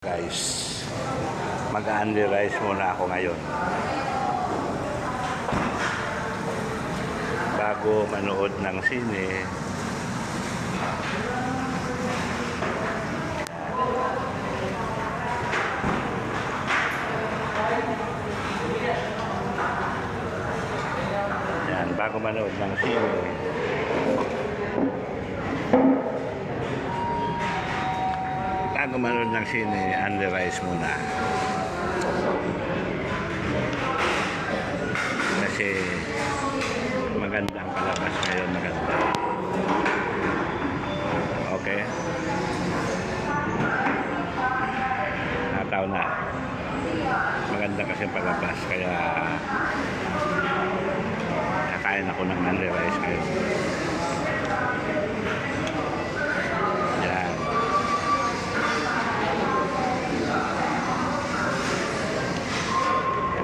Guys, mag-only rice muna ako ngayon. Bago manood ng sine, yan, bago manood ng sine, bago manood ng sine, only rice muna. Kasi maganda ang palabas ngayon, maganda. Okay? Nataw na. Maganda kasi ang palabas, kaya kakain ako ng only rice ngayon.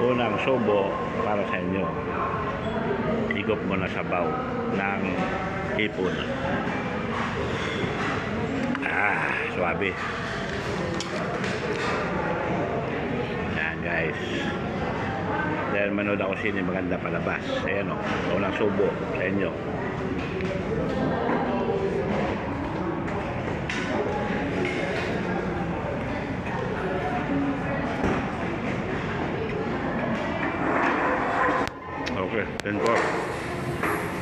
Unang subo para sa inyo. Higop mo na sabaw ng hipon. Ah, swabe. Yan guys. Dahil manood ako sini maganda palabas. Ayan o. Unang subo sa inyo. 对人多了